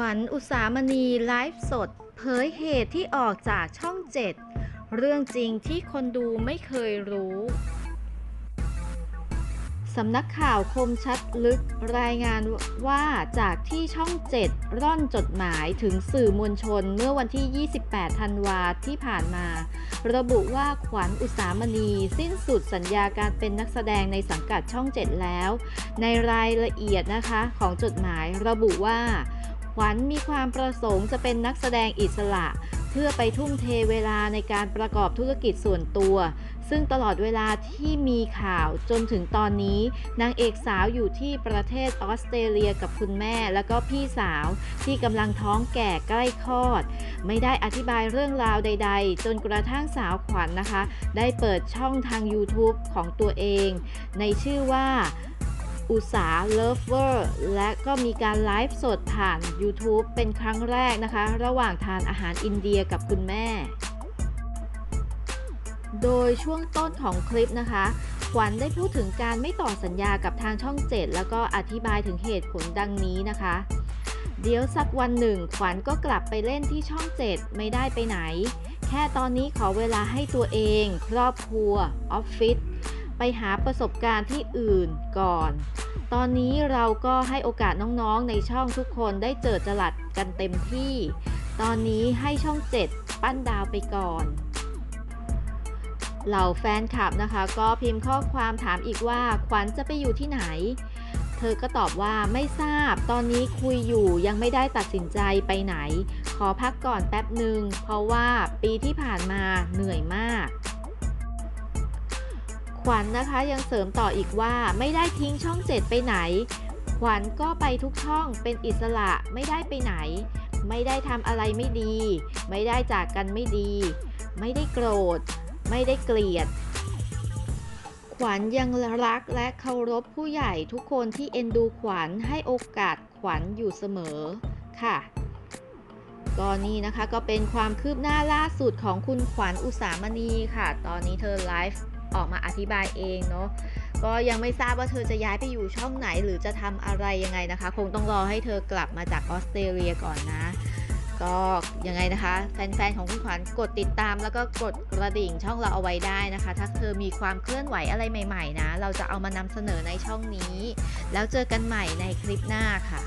ขวัญอุสามณีไลฟ์สด เผยเหตุที่ออกจากช่องเจ็ดเรื่องจริงที่คนดูไม่เคยรู้สำนักข่าวคมชัดลึกรายงานว่าจากที่ช่อง 7 ร่อนจดหมายถึงสื่อมวลชนเมื่อวันที่ 28 ธันวาที่ผ่านมา ระบุว่าขวัญอุสามณี สิ้นสุดสัญญาการเป็นนักแสดงในสังกัดช่อง 7 แล้ว ในรายละเอียดนะคะของจดหมายระบุว่า ขวัญมีความประสงค์จะเป็นนักแสดงอิสระ เพื่อไปทุ่มเทเวลาในการประกอบธุรกิจส่วนตัว ซึ่งตลอดเวลาที่มีข่าวจนถึงตอนนี้ นางเอกสาวอยู่ที่ประเทศออสเตรเลียกับคุณแม่แล้วก็พี่สาวที่กำลังท้องแก่ใกล้คลอด ไม่ได้อธิบายเรื่องราวใด ๆ จนกระทั่งสาวขวัญนนะคะ ได้เปิดช่องทาง YouTube ของตัวเอง ในชื่อว่า อุสาเลิฟเวอร์และก็มีการไลฟ์สดผ่าน YouTube เป็นครั้งแรกนะคะ ระหว่างทานอาหารอินเดียกับคุณแม่ โดยช่วงต้นของคลิปนะคะ ขวัญได้พูดถึงการไม่ต่อสัญญากับทางช่อง 7 แล้วก็อธิบายถึงเหตุผลดังนี้นะคะ เดี๋ยวสักวันหนึ่ง ขวัญก็กลับไปเล่นที่ช่อง 7 ไม่ได้ไปไหน แค่ตอนนี้ขอเวลาให้ตัวเอง ครอบครัวออฟฟิศ ไปหาประสบการณ์ที่อื่นก่อน ตอนนี้เราก็ให้โอกาสน้องๆในช่องทุกคนได้เจอจลัดกันเต็มที่ ตอนนี้ให้ช่อง 7 ปั้นดาวไปก่อนเหล่าแฟนคลับนะคะก็พิมพ์ข้อความถามอีกว่าขวัญจะไปอยู่ที่ไหน เธอก็ตอบว่าไม่ทราบ ตอนนี้คุยอยู่ยังไม่ได้ตัดสินใจไปไหน ขอพักก่อนแป๊บหนึ่งเพราะว่าปีที่ผ่านมาเหนื่อยมาก ขวัญนนะคะยังเสริมต่ออีกว่าไม่ได้ทิ้งช่องเจ็ดไปไหน ขวัญก็ไปทุกช่องเป็นอิสระไม่ได้ไปไหน ไม่ได้ทำอะไรไม่ดี ไม่ได้จากกันไม่ดี ไม่ได้โกรธ ไม่ได้เกลียด ขวัญยังรักและเคารพผู้ใหญ่ทุกคนที่เอ็นดูขวัญให้โอกาสขวัญอยู่เสมอค่ะก็นี่นะคะก็เป็นความคืบหน้าล่าสุดของคุณขวัญอุสามณีค่ะ ตอนนี้เธอไลฟ์ ออกมาอธิบายเองเนาะก็ยังไม่ทราบว่าเธอจะย้ายไปอยู่ช่องไหนหรือจะทำอะไรยังไงนะคะ คงต้องรอให้เธอกลับมาจากออสเตรเลียก่อนนะ ก็ยังไงนะคะ แฟนๆ ของคุณขวัญกดติดตาม แล้วก็กดกระดิ่งช่องเราเอาไว้ได้นะคะ ถ้าเธอมีความเคลื่อนไหวอะไรใหม่ ๆ นะ เราจะเอามานำเสนอในช่องนี้ แล้วเจอกันใหม่ในคลิปหน้าค่ะ